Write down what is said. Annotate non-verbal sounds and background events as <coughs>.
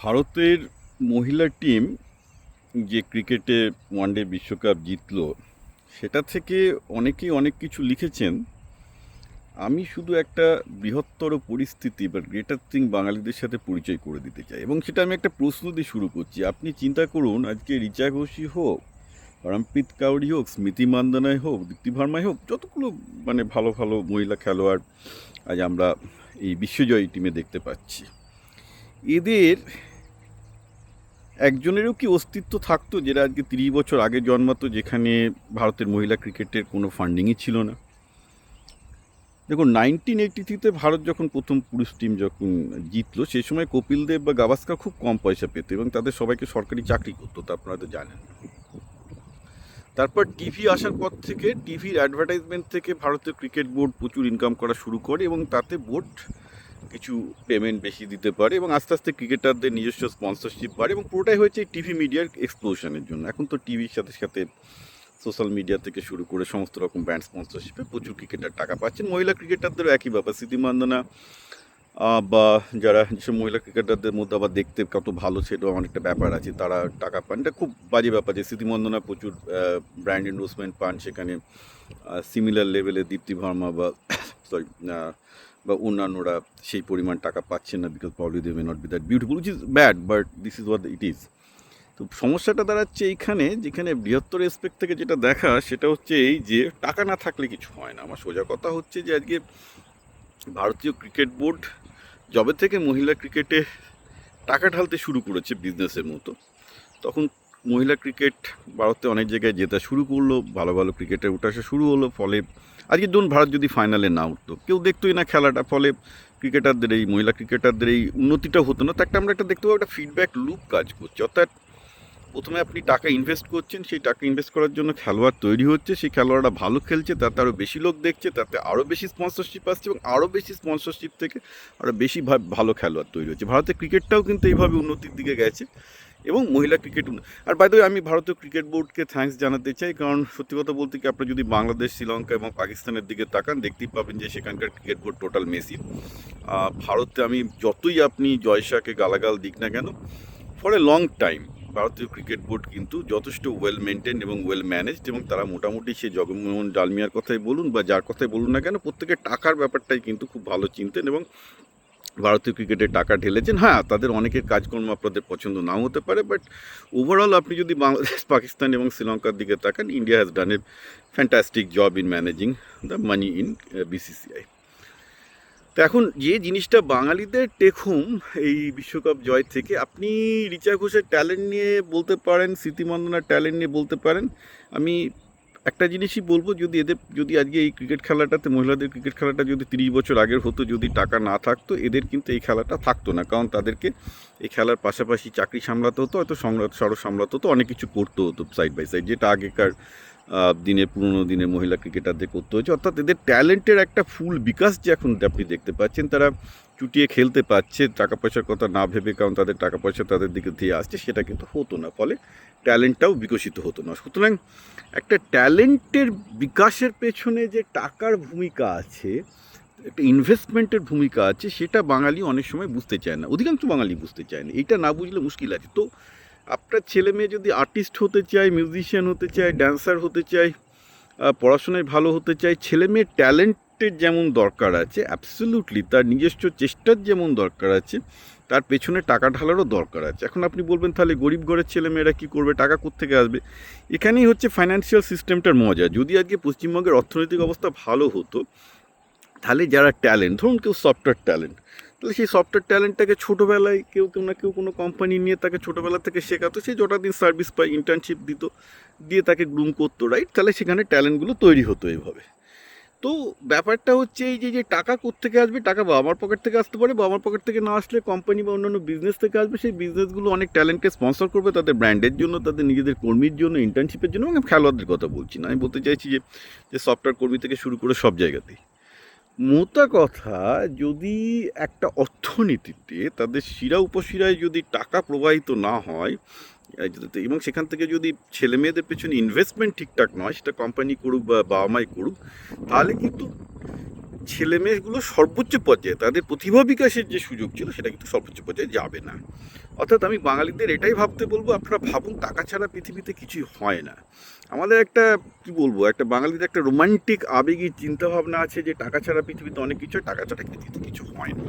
ভারতের মহিলা টিম যে ক্রিকেটে ওয়ানডে বিশ্বকাপ জিতল, সেটা থেকে অনেকেই অনেক কিছু লিখেছেন। আমি শুধু একটা বৃহত্তর পরিস্থিতি বা গ্রেটার থিং বাঙালিদের সাথে পরিচয় করে দিতে চাই এবং সেটা আমি একটা প্রশ্ন দিয়ে শুরু করছি। আপনি চিন্তা করুন, আজকে রিচা ঘোষই হোক রমপ্রীত কাউরি হোক, স্মৃতি মান্দানায় হোক, দীপ্তি ভার্মাই হোক, যতগুলো মানে ভালো ভালো মহিলা খেলোয়াড় আজ আমরা এই বিশ্বজয়ী টিমে দেখতে পাচ্ছি। এদের একজনেরও কি অস্তিত্ব থাকতো যেটা আজকে তিরিশ বছর আগে জন্মাতো, যেখানে ভারতের মহিলা ক্রিকেটের কোনো ফান্ডিংই ছিল না? দেখুন নাইনটিন এইটি থ্রিতে ভারত যখন প্রথম পুরুষ টিম যখন জিতলো, সেই সময় কপিল দেব বা গাভাস্কার খুব কম পয়সা পেত এবং তাদের সবাইকে সরকারি চাকরি করতো, তা আপনারা তো জানেন। তারপর টিভি আসার পর থেকে টিভির অ্যাডভার্টাইজমেন্ট থেকে ভারতীয় ক্রিকেট বোর্ড প্রচুর ইনকাম করা শুরু করে এবং তাতে বোর্ড কিছু পেমেন্ট বেশি দিতে পারে এবং আস্তে আস্তে ক্রিকেটারদের নিজস্ব স্পন্সরশিপ বাড়ে এবং পুরোটাই হয়েছে টিভি মিডিয়ার এক্সপ্লোশনের জন্য। এখন তো টিভির সাথে সাথে সোশ্যাল মিডিয়া থেকে শুরু করে সমস্ত রকম ব্র্যান্ড স্পন্সরশিপে প্রচুর ক্রিকেটার টাকা পাচ্ছেন। মহিলা ক্রিকেটারদেরও একই ব্যাপার, স্মৃতি মান্দনা বা যারা যেসব মহিলা ক্রিকেটারদের মধ্যে আবার দেখতে কত ভালো সেটাও অনেকটা ব্যাপার আছে, তারা টাকা পান। এটা খুব বাজে ব্যাপার যে স্মৃতি মন্দনা প্রচুর ব্র্যান্ড এন্ডোর্সমেন্ট পান সেখানে। সিমিলার লেভেলে দীপ্তি ভার্মা বা <coughs> সরি বা অন্যান্যরা সেই পরিমাণ টাকা পাচ্ছেন না because probably they may not be that beautiful which is bad but this is what it is তো সমস্যাটা দাঁড়াচ্ছে এইখানে, যেখানে বৃহত্তর এসপেক্ট থেকে যেটা দেখা, সেটা হচ্ছে এই যে টাকা না থাকলে কিছু হয় না। আমার সোজা কথা হচ্ছে যে আজকে ভারতীয় ক্রিকেট বোর্ড যবে থেকে মহিলা ক্রিকেটে টাকা ঢালতে শুরু করেছে বিজনেসের মতো, তখন মহিলা ক্রিকেট ভারতে অনেক জায়গায় জেতা শুরু করল, ভালো ভালো ক্রিকেটে উঠে আসা শুরু হলো, ফলে আজকে ধরুন ভারত যদি ফাইনালে না উঠতো, কেউ দেখতোই না খেলাটা, ফলে ক্রিকেটারদের এই, মহিলা ক্রিকেটারদের এই উন্নতিটা হতো না। তো একটা আমরা একটা দেখতে পাবো, একটা ফিডব্যাক লুপ কাজ করছে। অর্থাৎ প্রথমে আপনি টাকা ইনভেস্ট করছেন, সেই টাকা ইনভেস্ট করার জন্য খেলোয়াড় তৈরি হচ্ছে, সেই খেলোয়াড়রা ভালো খেলছে, তাতে আরও বেশি লোক দেখছে, তাতে আরও বেশি স্পন্সরশিপ আসছে এবং আরও বেশি স্পন্সরশিপ থেকে আরও বেশি ভালো খেলোয়াড় তৈরি হচ্ছে। ভারতের ক্রিকেটটাও কিন্তু এইভাবে উন্নতির দিকে গেছে। এবং মহিলা ক্রিকেট আর বাইদ আমি ভারতীয় ক্রিকেট বোর্ডকে থ্যাঙ্কস জানাতে চাই, কারণ সত্যি কথা বলতে কি আপনি যদি বাংলাদেশ, শ্রীলঙ্কা এবং পাকিস্তানের দিকে তাকান, দেখতেই পাবেন যে সেখানকার ক্রিকেট বোর্ড টোটাল মেসি ভারতে আমি যতই আপনি জয়শাকে গালাগাল দিক না কেন ফর এ লং টাইম ভারতীয় ক্রিকেট বোর্ড কিন্তু যথেষ্ট ওয়েল মেনটেন এবং ওয়েল ম্যানেজড এবং তারা মোটামুটি সে জগমোহন ডালমিয়ার কথাই বলুন বা যার কথাই বলুন না কেন, প্রত্যেকের টাকার ব্যাপারটাই কিন্তু খুব ভালো চিনতেন এবং ভারতীয় ক্রিকেটে টাকা ঢেলেছেন। হ্যাঁ তাদের অনেকের কাজকর্ম আপনাদের পছন্দ নাও হতে পারে বাট ওভারঅল আপনি যদি বাংলাদেশ, <laughs> পাকিস্তান এবং শ্রীলঙ্কার দিকে তাকান India has done a fantastic job in managing the money in BCCI তো এখন যে জিনিসটা বাঙালিদের টেকুম এই বিশ্বকাপ জয় থেকে, আপনি রিচা ঘোষের ট্যালেন্ট নিয়ে বলতে পারেন, স্মৃতিমন্দনার ট্যালেন্ট নিয়ে বলতে পারেন, আমি একটা জিনিসই বলব, যদি এদের, যদি আজকে এই ক্রিকেট খেলাটাতে মহিলাদের ক্রিকেট খেলাটা যদি তিরিশ বছর আগের হতো, যদি টাকা না থাকতো, এদের কিন্তু এই খেলাটা থাকতো না। কারণ তাদেরকে এই খেলার পাশাপাশি চাকরি সামলাতে হতো, হয়তো সংলাপ, সড়ক সামলাতে হতো, অনেক কিছু করতে হতো সাইড বাই সাইড যেটা আগেকার দিনে পুরনো দিনে মহিলা ক্রিকেটারদের করতে হয়েছে। অর্থাৎ এদের ট্যালেন্টের একটা ফুল বিকাশ যে এখন আপনি দেখতে পাচ্ছেন, তারা চুটিয়ে খেলতে পারছে, টাকা পয়সার কথা না ভেবে, কারণ তাদের টাকা পয়সা তাদের দিকে ধেয়ে আসছে, সেটা কিন্তু হতো না। ফলে ট্যালেন্টটাও বিকশিত হতো না। সুতরাং একটা ট্যালেন্টের বিকাশের পেছনে যে টাকার ভূমিকা আছে, একটা ইনভেস্টমেন্টের ভূমিকা আছে, সেটা বাঙালি অনেক সময় বুঝতে চায় না। অধিকাংশ বাঙালি বুঝতে চায় না। এইটা না বুঝলে মুশকিল আছে। তো আপনার ছেলে মেয়ে যদি আর্টিস্ট হতে চায় মিউজিশিয়ান হতে চায় ড্যান্সার হতে চায় পড়াশোনায় ভালো হতে চায়, ছেলে মেয়ের ট্যালেন্টের যেমন দরকার আছে অ্যাবসলিউটলি তার নিজস্ব চেষ্টার যেমন দরকার আছে, তার পেছনে টাকা ঢালারও দরকার আছে। এখন আপনি বলবেন, তাহলে গরিব ঘরের ছেলে মেয়েরা কী করবে? টাকা কোত্থেকে আসবে? এখানেই হচ্ছে ফাইন্যান্সিয়াল সিস্টেমটার মজা। যদি আজকে পশ্চিমবঙ্গের অর্থনৈতিক অবস্থা ভালো হতো, তাহলে যারা ট্যালেন্ট ধরুন কেউ সফটওয়্যার ট্যালেন্ট তাহলে সেই সফটওয়্যার ট্যালেন্টটাকে ছোটোবেলায় কেউ কেউ না কেউ কোনো কোম্পানি নিয়ে তাকে ছোটোবেলা থেকে শেখাতো সে যটা দিন সার্ভিস পায় ইন্টার্নশিপ দিত, দিয়ে তাকে গ্রুম করতো রাইট তাহলে সেখানে ট্যালেন্টগুলো তৈরি হতো এইভাবে তো ব্যাপারটা হচ্ছে এই যে যে টাকা কোত্থেকে আসবে, টাকা বাবা মার পকেট থেকে আসতে পারে বাবা মার পকেট থেকে না আসলে কোম্পানি বা অন্যান্য বিজনেস থেকে আসবে, সেই বিজনেসগুলো অনেক ট্যালেন্টকে স্পন্সর করবে তাদের ব্র্যান্ডের জন্য, তাদের নিজেদের কর্মীর জন্য ইন্টার্নশিপের জন্য এবং আমি খেলোয়াড়দের কথা বলছি না। আমি বলতে চাইছি যে সফটওয়্যার কর্মী থেকে শুরু করে সব জায়গাতেই। মোটা কথা, যদি একটা অর্থনীতিতে তাদের শিরা উপশিরায় যদি টাকা প্রবাহিত না হয় এবং সেখান থেকে যদি ছেলে মেয়েদের পেছনে ইনভেস্টমেন্ট ঠিকঠাক নয়, সেটা কোম্পানি করুক বা বাবা মাই করুক, তাহলে কিন্তু ছেলে মেয়েগুলো সর্বোচ্চ পর্যায়ে, তাদের প্রতিভা বিকাশের যে সুযোগ ছিল, সেটা কিন্তু সর্বোচ্চ পর্যায়ে যাবে না। অর্থাৎ আমি বাঙালিদের এটাই ভাবতে বলব, আপনারা ভাবুন, টাকা ছাড়া পৃথিবীতে কিছুই হয় না। আমাদের একটা, কি বলব, একটা বাঙালিদের একটা রোমান্টিক আবেগী চিন্তাভাবনা আছে যে টাকা ছাড়া পৃথিবীতে অনেক কিছু টাকা ছাড়া পৃথিবীতে কিছু হয় না।